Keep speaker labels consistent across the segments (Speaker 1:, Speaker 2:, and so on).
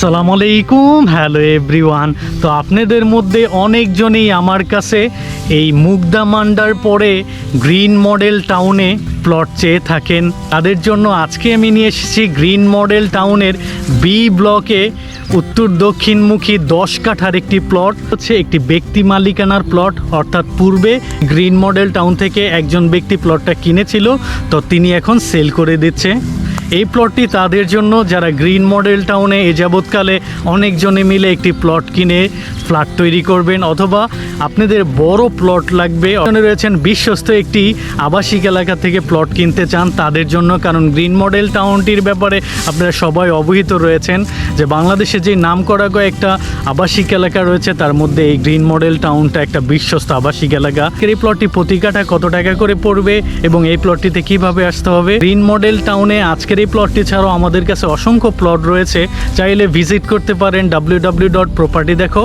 Speaker 1: সালাম আলাইকুম, hello everyone. তো আপনাদের মধ্যে অনেকজনই আমার কাছে এই মুগদা মান্ডার পরে গ্রিন মডেল টাউনে প্লট চেয়ে থাকেন। তাদের জন্য আজকে আমি নিয়ে এসেছি গ্রিন মডেল টাউনের বি ব্লকে উত্তর দক্ষিণমুখী দশ কাঠার একটি প্লট, হচ্ছে একটি ব্যক্তি মালিকানার প্লট, অর্থাৎ পূর্বে গ্রিন মডেল টাউন থেকে একজন ব্যক্তি প্লটটা কিনেছিল, তো তিনি এখন সেল করে দিচ্ছে। এই প্লটটি তাদের জন্য, যারা গ্রিন মডেল টাউনে এ যাবৎকালে অনেকজনে মিলে একটি প্লট কিনে ফ্ল্যাট তৈরি করবেন, অথবা আপনাদের বড় প্লট লাগবে। ওখানে রয়েছেন বিশ্বস্ত একটি আবাসিক এলাকা থেকে প্লট কিনতে চান তাদের জন্য, কারণ গ্রিন মডেল টাউনটির ব্যাপারে আপনারা সবাই অবহিত রয়েছেন যে বাংলাদেশে যে নাম করা কয়েকটা আবাসিক এলাকা রয়েছে, তার মধ্যে এই গ্রিন মডেল টাউনটা একটা বিশ্বস্ত আবাসিক এলাকা। এই প্লটটি প্রতি কাঠা কত টাকা করে পড়বে এবং এই প্লটটিতে কীভাবে আসতে হবে? গ্রিন মডেল টাউনে আজকের এই প্লটটি ছাড়াও আমাদের কাছে অসংখ্য প্লট রয়েছে। চাইলে ভিজিট করতে পারেন ডাব্লিউ ডাব্লিউ ডট প্রপার্টি দেখো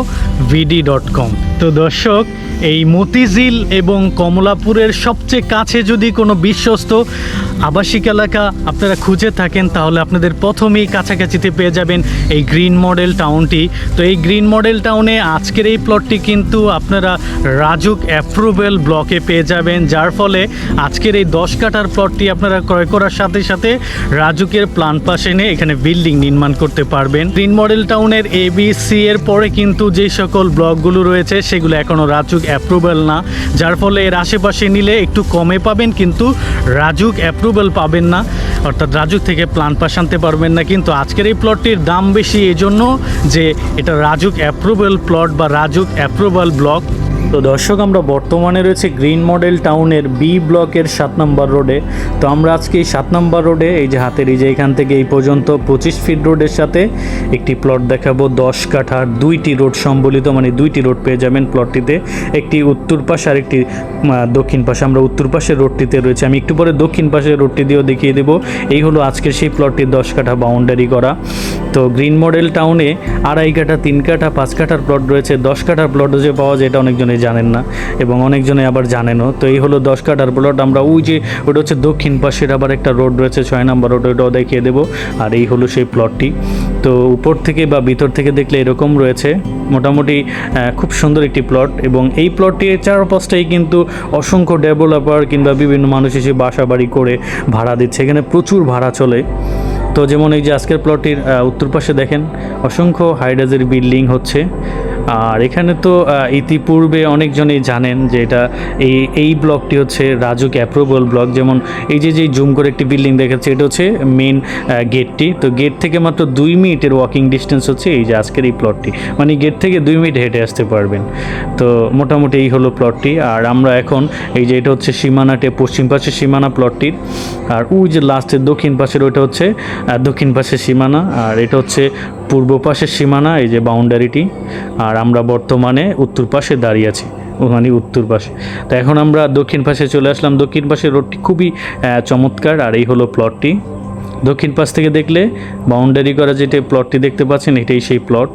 Speaker 1: ভিডি ডট কম তো দর্শক, এই মতিঝিল এবং কমলাপুরের সবচেয়ে কাছে যদি কোনো বিশ্বস্ত আবাসিক এলাকা আপনারা খুঁজে থাকেন, তাহলে আপনাদের প্রথমেই কাছাকাছিতে পেয়ে যাবেন এই গ্রিন মডেল টাউনটি তো এই গ্রিন মডেল টাউনে আজকের এই প্লটটি কিন্তু আপনারা রাজুক অ্যাপ্রুভেল ব্লকে পেয়ে যাবেন, যার ফলে আজকের এই দশ কাঠার প্লটটি আপনারা ক্রয় করার সাথে সাথে রাজুকের প্ল্যান পাশ এনে এখানে বিল্ডিং নির্মাণ করতে পারবেন। গ্রিন মডেল টাউনের এ বি সি এর পরে কিন্তু যে সকল ব্লকগুলো রয়েছে, সেগুলো এখনও রাজুক অ্যাপ্রুভেল না। যার ফলে এর আশেপাশে নিলে একটু কমে পাবেন, কিন্তু রাজুক অ্যাপ্রুভেল পাবেন না। অর্থাৎ রাজুক থেকে প্ল্যান পাস আনতে পারবেন না। কিন্তু আজকের এই প্লটটির দাম বেশি, এজন্য যে এটা রাজুক অ্যাপ্রুভেল প্লট বা রাজুক অ্যাপ্রুভাল ব্লক তো দর্শক, আমরা বর্তমানে রয়েছে গ্রিন মডেল টাউনের বি ব্লকের সাত নম্বর রোডে। তো আমরা আজকে এই সাত নম্বর রোডে, এই যে হাতের এই যে এখান থেকে এই পর্যন্ত পঁচিশ ফিট রোডের সাথে একটি প্লট দেখাবো। দশ কাঠার দুইটি রোড সম্বলিত মানে দুইটি রোড পেয়ে যাবেন প্লটটিতে। একটি উত্তর পাশে আর একটি দক্ষিণ পাশে। আমরা উত্তর পাশের রোডটিতে রয়েছে। আমি একটু পরে দক্ষিণ পাশের রোডটি দিয়েও দেখিয়ে দেবো। এই হলো আজকের সেই প্লটটির দশ কাঠা বাউন্ডারি করা। তো গ্রিন মডেল টাউনে আড়াই কাঠা, তিন কাঠা, পাঁচ কাঠার প্লট রয়েছে। দশ কাঠার প্লটও যে পাওয়া যায় এটা অনেকজনে জানেন না এবং অনেকজনে আবার জানেনও। তো এই হলো দশ কাঠার প্লট আমরা ওই যে ওটা হচ্ছে দক্ষিণ পাশের আবার একটা রোড রয়েছে, ছয় নম্বর রোড ওটাও দেখিয়ে দেবো। আর এই হলো সেই প্লটটি তো উপর থেকে বা ভিতর থেকে দেখলে এরকম রয়েছে। মোটামুটি খুব সুন্দর একটি প্লট এবং এই প্লটটির চারপাশটাই কিন্তু অসংখ্য ডেভেলপার কিংবা বিভিন্ন মানুষ এসে বাসা বাড়ি করে ভাড়া দিচ্ছে। এখানে প্রচুর ভাড়া চলে। তো যেমন এই যে আজকের প্লটটির উত্তর পাশে দেখেন অসংখ্য হাইডাজের বিল্ডিং হচ্ছে। আর এখানে তো ইতিপূর্বে অনেকজনই জানেন যে এটা এই এই ব্লকটি হচ্ছে রাজুক অ্যাপ্রুভাল ব্লক। যেমন এই যে যে জুম করে একটি বিল্ডিং দেখাচ্ছে, এটা হচ্ছে মেন গেটটি তো গেট থেকে মাত্র দুই মিনিটের ওয়াকিং ডিস্টেন্স হচ্ছে এই যে আজকের এই প্লটটি মানে গেট থেকে দুই মিনিট হেঁটে আসতে পারবেন। তো মোটামুটি এই হলো প্লটটি আর আমরা এখন এই যে, এটা হচ্ছে সীমানাটে পশ্চিম পাশের সীমানা প্লটটির আর ওই যে লাস্টের দক্ষিণ পাশের, ওইটা হচ্ছে দক্ষিণ পাশের সীমানা। আর এটা হচ্ছে পূর্ব পাশের সীমানা, এই যে বাউন্ডারিটি আর আমরা বর্তমানে উত্তর পাশে দাঁড়িয়ে আছি, ওখানে উত্তর পাশে। তো এখন আমরা দক্ষিণ পাশে চলে আসলাম। দক্ষিণ পাশের রোডটি খুবই চমৎকার, আর এই হলো প্লটটি দক্ষিণ পাশ থেকে দেখলে বাউন্ডারি করা যেটা প্লটটি দেখতে পাচ্ছেন, এটাই সেই প্লট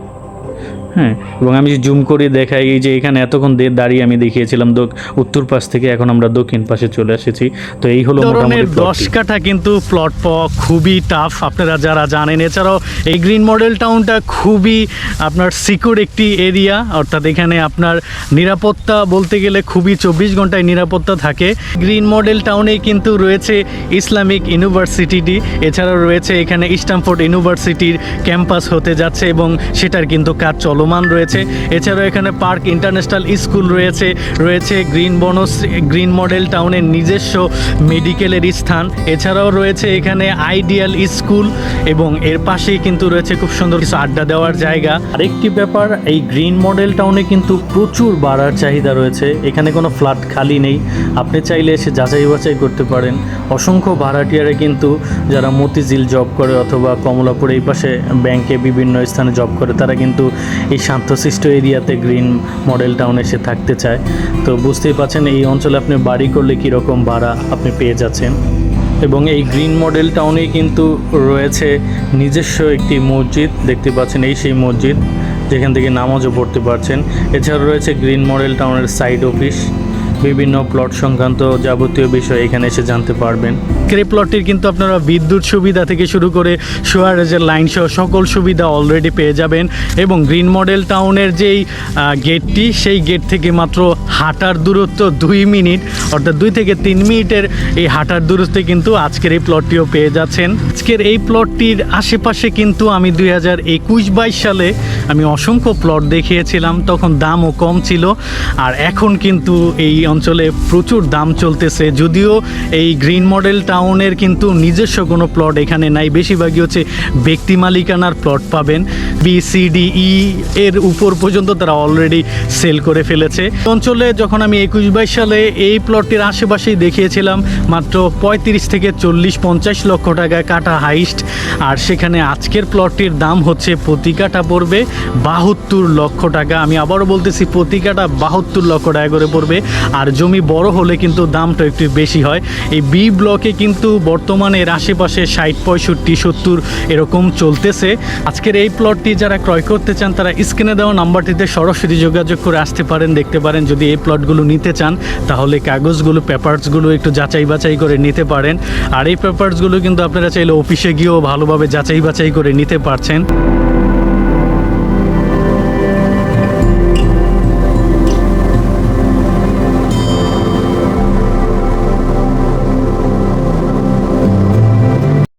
Speaker 1: হ্যাঁ এবং আমি জুম করে দেখাই যে এখানে এতক্ষণ দাঁড়িয়ে আমি দেখিয়েছিলাম দক- উত্তর পাশ থেকে এখন আমরা দক্ষিণ পাশে চলে এসেছি। তো এই হলো মোটামুটি দশ কাঠা কিন্তু প্লট পাওয়া খুবই টাফ আপনারা যারা জানেন। এছাড়াও এই গ্রিন মডেল টাউনটা খুবই আপনার সিকিউর একটি এরিয়া অর্থাৎ এখানে আপনার নিরাপত্তা বলতে গেলে খুবই চব্বিশ ঘন্টায় নিরাপত্তা থাকে। গ্রিন মডেল টাউনে কিন্তু রয়েছে ইসলামিক ইউনিভার্সিটিটি এছাড়াও রয়েছে এখানে ইস্টামফোর্ড ইউনিভার্সিটির ক্যাম্পাস হতে যাচ্ছে এবং সেটার কিন্তু কাজ চলমান রয়েছে। এছাড়াও এখানে পার্ক ইন্টারন্যাশনাল স্কুল রয়েছে রয়েছে গ্রিন বনস, গ্রিন মডেল টাউনের নিজস্ব মেডিকেলের স্থান। এছাড়াও রয়েছে এখানে আইডিয়াল স্কুল এবং এর পাশেই কিন্তু রয়েছে খুব সুন্দর কিছু আড্ডা দেওয়ার জায়গা। আরেকটি ব্যাপার, এই গ্রিন মডেল টাউনে কিন্তু প্রচুর বাড়ার চাহিদা রয়েছে। এখানে কোনো ফ্ল্যাট খালি নেই। আপনি চাইলে এসে যাচাই বাছাই করতে পারেন। অসংখ্য ভাড়াটিয়ারে কিন্তু যারা মতিঝিল জব করে অথবা কমলাপুর এই পাশে ব্যাংকে বিভিন্ন স্থানে জব করে, তারা কিন্তু এই শান্তশিষ্ট এরিয়াতে গ্রিন মডেল টাউনে এসে থাকতে চায়। তো বুঝতেই পারছেন, এই অঞ্চলে আপনি বাড়ি করলে কীরকম ভাড়া আপনি পেয়ে যাচ্ছেন। এবং এই গ্রিন মডেল টাউনেই কিন্তু রয়েছে নিজস্ব একটি মসজিদ, দেখতে পাচ্ছেন এই সেই মসজিদ, যেখান থেকে নামাজও পড়তে পারছেন। এছাড়া রয়েছে গ্রিন মডেল টাউনের সাইড অফিস বিভিন্ন প্লট সংক্রান্ত যাবতীয় বিষয় এখানে এসে জানতে পারবেন। এই প্লটটির কিন্তু আপনারা বিদ্যুৎ সুবিধা থেকে শুরু করে সোয়ারেজের লাইন সহ সকল সুবিধা অলরেডি পেয়ে যাবেন এবং গ্রিন মডেল টাউনের যেই গেটটি সেই গেট থেকে মাত্র হাঁটার দূরত্ব দুই মিনিট, অর্থাৎ দুই থেকে তিন মিনিটের এই হাঁটার দূরত্বে কিন্তু আজকের এই প্লটটিও পেয়ে যাচ্ছেন। আজকের এই প্লটটির আশেপাশে কিন্তু আমি দুই হাজার একুশ বাইশ সালে আমি অসংখ্য প্লট দেখিয়েছিলাম, তখন দামও কম ছিল, আর এখন কিন্তু এই অঞ্চলে প্রচুর দাম চলতেছে, যদিও এই গ্রিন মডেল টাউনের কিন্তু নিজস্ব কোনো প্লট এখানে নাই। বেশিরভাগই হচ্ছে ব্যক্তি মালিকানার প্লট পাবেন। বি সি ডি ই এর উপর পর্যন্ত তারা অলরেডি সেল করে ফেলেছে। অঞ্চলে যখন আমি একুশ বাইশ সালে এই প্লটটির আশেপাশেই দেখিয়েছিলাম, মাত্র পঁয়ত্রিশ থেকে চল্লিশ, পঞ্চাশ লক্ষ টাকা কাটা হাইস্ট আর সেখানে আজকের প্লটটির দাম হচ্ছে প্রতি কাটা পড়বে বাহাত্তর লক্ষ টাকা। আমি আবারও বলতেছি, প্রতি কাটা বাহাত্তর লক্ষ টাকা করে পড়বে। আর জমি বড় হলে কিন্তু দামটা একটু বেশি হয়। এই বি ব্লকে কিন্তু বর্তমানে এর আশেপাশে ষাট, পঁয়ষট্টি, সত্তর এরকম চলতেছে। আজকের এই প্লটটি যারা ক্রয় করতে চান, তারা স্ক্রিনে দেওয়া নাম্বারটিতে সরাসরি যোগাযোগ করে আসতে পারেন, দেখতে পারেন। যদি এই প্লটগুলো নিতে চান, তাহলে কাগজগুলো, পেপারসগুলো একটু যাচাই বাছাই করে নিতে পারেন। আর এই পেপারসগুলো কিন্তু আপনারা চাইলে অফিসে গিয়েও ভালোভাবে যাচাই বাছাই করে নিতে পারছেন।